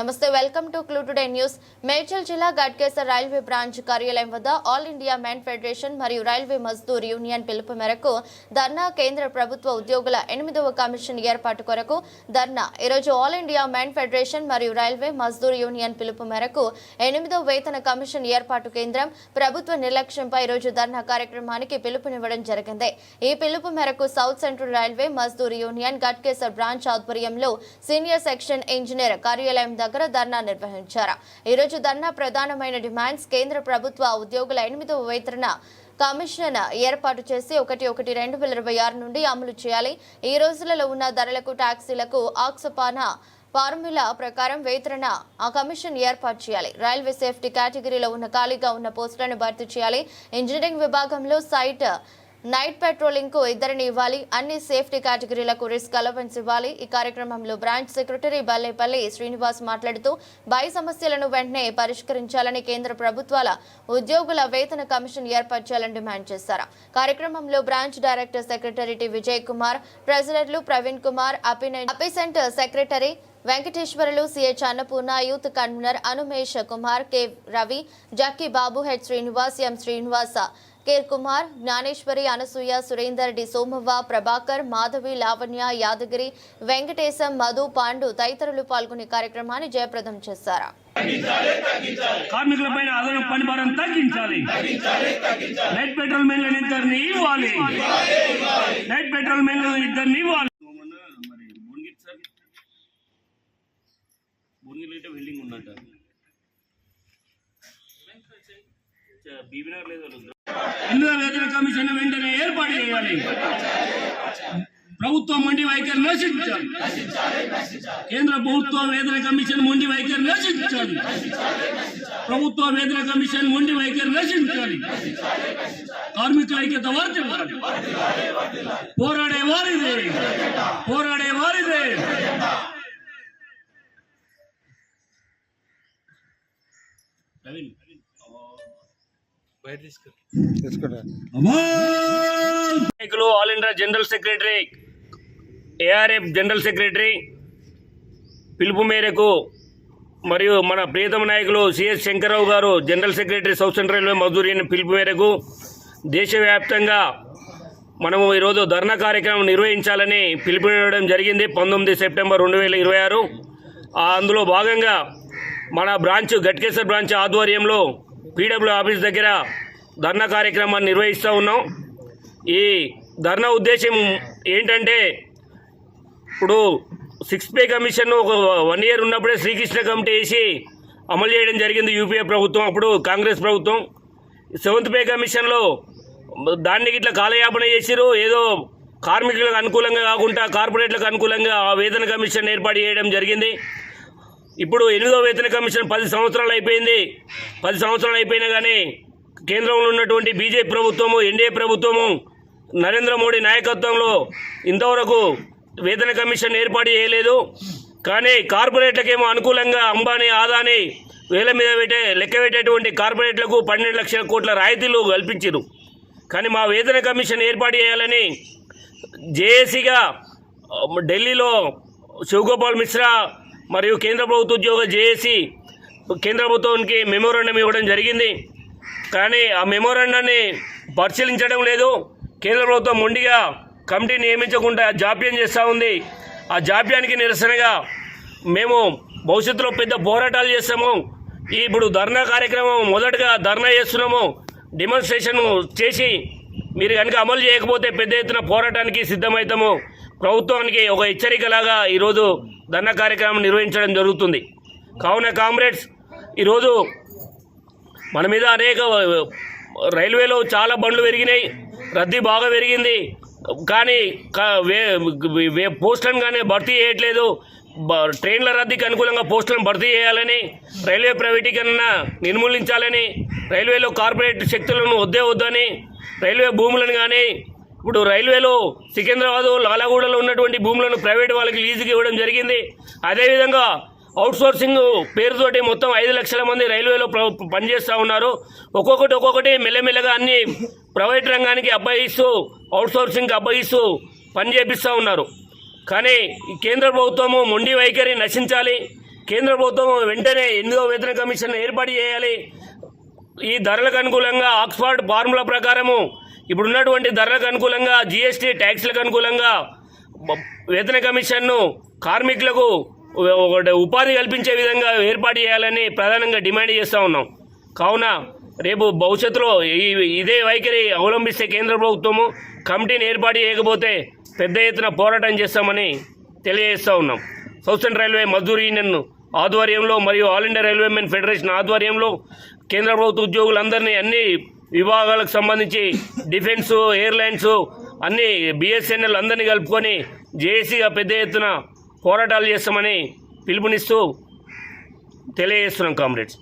Namaste welcome to Clue Today News. Medchal జిల్లా Ghatkesar railway branch కార్యాలయం వద్ద ఆల్ ఇండియా మెన్ ఫెడరేషన్ మరియు railway Mazdoor union పిలుపు మేరకు ధర్నా కేంద్ర ప్రభుత్వ ఉద్యోగుల ఎనిమిదవ కమిషన్ ఏర్పాటు కొరకు ధర్నా. ఈరోజు ఆల్ ఇండియా మెన్ ఫెడరేషన్ మరియు రైల్వే మజ్దూర్ యూనియన్ పిలుపు మేరకు ఎనిమిదవ వేతన కమిషన్ ఏర్పాటు కేంద్రం ప్రభుత్వ నిర్లక్ష్యంపై ఈరోజు ధర్నా కార్యక్రమానికి పిలుపునివ్వడం జరిగింది. ఈ పిలుపు మేరకు South Central Railway Mazdoor union Ghatkesar branch ఆధ్వర్యంలో సీనియర్ సెక్షన్ ఇంజనీర్ కార్యాలయం దగ్గర ధర్నా నిర్వహించారు. ఈ రోజు ధర్నా ప్రధానమైన డిమాండ్స్ కేంద్ర ప్రభుత్వ ఉద్యోగుల ఎనిమిదవ వేతన కమిషన్ ఏర్పాటు చేసి ఒకటి ఒకటి రెండు వేల ఇరవై ఆరు నుండి అమలు చేయాలి. ఈ రోజులలో ఉన్న ధరలకు ట్యాక్సీలకు ఆక్సపాన ఫార్ములా ప్రకారం వేతన ఆ కమిషన్ ఏర్పాటు చేయాలి. రైల్వే సేఫ్టీ కేటగిరీలో ఉన్న ఖాళీగా ఉన్న పోస్టులను భర్తీ చేయాలి. ఇంజనీరింగ్ విభాగంలో సైట్ నైట్ పెట్రోలింగ్కు ఇద్దరిని ఇవ్వాలి. అన్ని సేఫ్టీ కేటగిరీలకు రిస్క్ అలవెన్స్ ఇవ్వాలి. ఈ కార్యక్రమంలో బ్రాంచ్ సెక్రటరీ బల్లేపల్లి శ్రీనివాస్ మాట్లాడుతూ బయ సమస్యలను వెంటనే పరిష్కరించాలని కేంద్ర ప్రభుత్వాల ఉద్యోగుల వేతన కమిషన్ ఏర్పాటు చేయాలని డిమాండ్ చేశారు. కార్యక్రమంలో branch director secretary T Vijay Kumar ప్రెసిడెంట్లు Praveen Kumar అపిసెంట్ secretary Venkateswarulu CH Annapurna youth convener Anumesh Kumar K Ravi Jakki Babu H Srinivas M Srinivasa care Kumar Gnaneshwari Anasuya Surender D Somavva Prabhakar Madhavi Lavanya Yadagiri Venkatesham Madhu Pandu తదితరులు పాల్గొనే కార్యక్రమాన్ని జయప్రదం చేశారు. కార్మికుల పైన అదనపు పని భారం తగ్గించాలి నైట్ పెట్రోల్ మెన్లను ఇద్దరిని ఇవ్వాలి. నైట్ పెట్రోల్ మెన్లను ఇద్దరిని ఇవ్వాలి. మరి ఉందంట బీబీనగర్ లేదు ఇల్లు వేతన కమిషన్ వెంటనే ఏర్పాటు చేయాలి. ప్రభుత్వం మొండి వైఖరి నశించాలి. కేంద్ర ప్రభుత్వ వేతన కమిషన్ మొండి వైఖరి నశించాలి. ప్రభుత్వ వేతన కమిషన్ మొండి వైఖరి నశించాలి. కార్మికుల ఐక్యత వర్తిల్లాలి. పోరాడే వారిదే. పోరాడే వారిదే. ప్రవీణ్ నాయకులు All India general secretary AIRF general secretary పిలుపు మేరకు మరియు మన ప్రియతమ నాయకులు సిఎస్ శంకర్రావు గారు general secretary South Central Railway Mazdoor union పిలుపు మేరకు దేశవ్యాప్తంగా మనము ఈరోజు ధర్నా కార్యక్రమం నిర్వహించాలని పిలుపునివ్వడం జరిగింది పంతొమ్మిది సెప్టెంబర్ రెండు వేల ఇరవై ఆరు. అందులో భాగంగా మన బ్రాంచ్ గట్కేశ్వర్ బ్రాంచ్ ఆధ్వర్యంలో పీడబ్ల్యూ ఆఫీస్ దగ్గర ధర్నా కార్యక్రమాన్ని నిర్వహిస్తూ ఉన్నాం. ఈ ధర్నా ఉద్దేశం ఏంటంటే ఇప్పుడు సిక్స్ పే కమిషన్ ఒక వన్ ఇయర్ ఉన్నప్పుడే శ్రీకృష్ణ కమిటీ వేసి అమలు చేయడం జరిగింది యూపీఏ ప్రభుత్వం అప్పుడు కాంగ్రెస్ ప్రభుత్వం. సెవెంత్ పే కమిషన్లో దాన్ని ఇట్లా కాలయాపన చేసిరు ఏదో కార్మికులకు అనుకూలంగా కాకుండా కార్పొరేట్లకు అనుకూలంగా ఆ వేతన కమిషన్ ఏర్పాటు చేయడం జరిగింది. ఇప్పుడు ఎనిమిదో వేతన కమిషన్ పది సంవత్సరాలు అయిపోయింది. పది సంవత్సరాలు అయిపోయినా కానీ కేంద్రంలో ఉన్నటువంటి బీజేపీ ప్రభుత్వము ఎన్డీఏ ప్రభుత్వము నరేంద్ర మోడీ నాయకత్వంలో ఇంతవరకు వేతన కమిషన్ ఏర్పాటు చేయలేదు. కానీ కార్పొరేట్లకేమో అనుకూలంగా అంబానీ ఆదాని వేల మీద పెట్టే లెక్క పెట్టేటువంటి కార్పొరేట్లకు పన్నెండు లక్షల కోట్ల రాయితీలు కల్పించారు కానీ మా వేతన కమిషన్ ఏర్పాటు చేయాలని జేఏసీగా ఢిల్లీలో శివగోపాల్ మిశ్రా మరియు కేంద్ర ప్రభుత్వ ఉద్యోగ జేఏసీ కేంద్ర ప్రభుత్వానికి మెమోరాండం ఇవ్వడం జరిగింది. కానీ ఆ మెమోరాండాన్ని పరిశీలించడం లేదు. కేంద్ర ప్రభుత్వం మొండిగా కమిటీ నియమించకుండా జాప్యం చేస్తూ ఉంది. ఆ జాప్యానికి నిరసనగా మేము భవిష్యత్తులో పెద్ద పోరాటాలు చేస్తాము. ఇప్పుడు ధర్నా కార్యక్రమం మొదటగా ధర్నా చేస్తున్నాము. డిమాన్స్ట్రేషన్ చేసి మీరు కనుక అమలు చేయకపోతే పెద్ద ఎత్తున పోరాటానికి సిద్ధమవుతాము. ప్రభుత్వానికి ఒక హెచ్చరికలాగా ఈరోజు ధర్నా కార్యక్రమం నిర్వహించడం జరుగుతుంది. కావున కామ్రేడ్స్ ఈరోజు మన మీద అనేక రైల్వేలో చాలా బండ్లు పెరిగినాయి రద్దీ బాగా పెరిగింది. కానీ వే పోస్టులను కానీ భర్తీ చేయట్లేదు. బ- ట్రైన్ల రద్దీకి అనుకూలంగా పోస్టులను భర్తీ చేయాలని రైల్వే ప్రైవేటీకరణ నిర్మూలించాలని రైల్వేలో కార్పొరేట్ శక్తులను వద్దే వద్దని రైల్వే భూములను కానీ ఇప్పుడు రైల్వేలో సికింద్రాబాద్ లాలాగూడలో ఉన్నటువంటి భూములను ప్రైవేట్ వాళ్ళకి లీజుకి ఇవ్వడం జరిగింది. అదేవిధంగా అవుట్ సోర్సింగ్ పేరుతోటి మొత్తం ఐదు లక్షల మంది రైల్వేలో పనిచేస్తూ ఉన్నారు. ఒక్కొక్కటి ఒక్కొక్కటి మెల్లమెల్లగా అన్ని ప్రైవేట్ రంగానికి అబ్బాయిస్తూ అవుట్ సోర్సింగ్కి అబ్బాయిస్తూ పని చేపిస్తూ ఉన్నారు. కానీ కేంద్ర ప్రభుత్వము మొండి వైఖరి నశించాలి. కేంద్ర ప్రభుత్వం వెంటనే ఎందుకో వేతన కమిషన్ ఏర్పాటు చేయాలి. ఈ ధరలకు అనుకూలంగా ఆక్స్ఫర్డ్ ఫార్ములా ప్రకారము ఇప్పుడున్నటువంటి ధరలకు అనుకూలంగా జిఎస్టీ ట్యాక్స్లకు అనుకూలంగా వేతన కమిషన్ను కార్మికులకు ఒకటి ఉపాధి కల్పించే విధంగా ఏర్పాటు చేయాలని ప్రధానంగా డిమాండ్ చేస్తూ ఉన్నాం. కావున రేపు భవిష్యత్తులో ఈ ఇదే వైఖరి అవలంబిస్తే కేంద్ర ప్రభుత్వము కమిటీని ఏర్పాటు చేయకపోతే పెద్ద ఎత్తున పోరాటం చేస్తామని తెలియజేస్తూ ఉన్నాం. సౌతర్న్ రైల్వే మజ్దూర్ యూనియన్ ఆధ్వర్యంలో మరియు All India Railway Men Federation ఆధ్వర్యంలో కేంద్ర ప్రభుత్వ ఉద్యోగులందరినీ అన్ని విభాగాలకు సంబంధించి డిఫెన్స్ ఎయిర్లైన్స్ అన్ని బిఎస్ఎన్ఎల్ అందరినీ కలుపుకొని జేఏసీగా పెద్ద ఎత్తున పోరాటాలు చేస్తామని పిలుపునిస్తూ తెలియజేస్తున్నాం కామ్రేడ్స్.